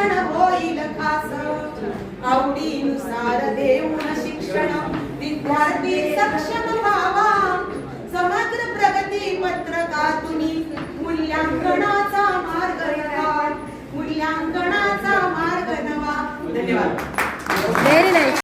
शिक्षण होईल खास आवडीनुसार देऊन शिक्षण विद्यार्थी सक्षम व्हावा समग्र प्रगती पत्रकातुनी मूल्यांकनाचा मार्ग नवा मूल्यांकनाचा मार्ग नवा धन्यवाद